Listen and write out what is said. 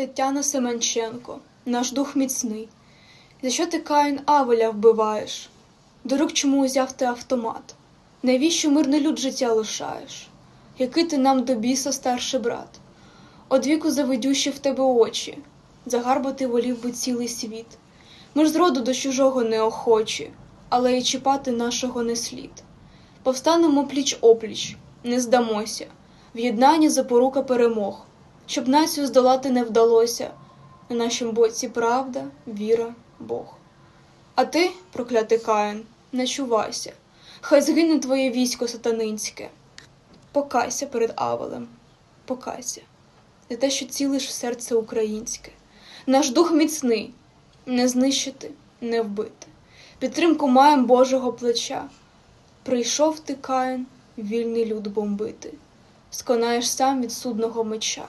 Тетяна Семенченко, наш дух міцний. За що ти Каїн Авеля вбиваєш? До рук чому узяв ти автомат? Навіщо мирний люд життя лишаєш? Який ти нам до біса старший брат? Одвіку завидющі в тебе очі, загарбати волів би цілий світ. Ми ж зроду до чужого неохочі, але й чіпати нашого не слід. Повстанемо пліч опліч, не здамося, в єднанні запорука перемог, щоб націю здолати не вдалося. На нашім боці правда, віра, Бог. А ти, проклятий Каїн, не чувайся, хай згине твоє військо сатанинське. Покайся перед Авелем, покайся за те, що цілиш серце українське. Наш дух міцний, не знищити, не вбити. Підтримку маєм Божого плеча. Прийшов ти, Каїн, вільний люд бомбити, сконаєш сам від судного меча.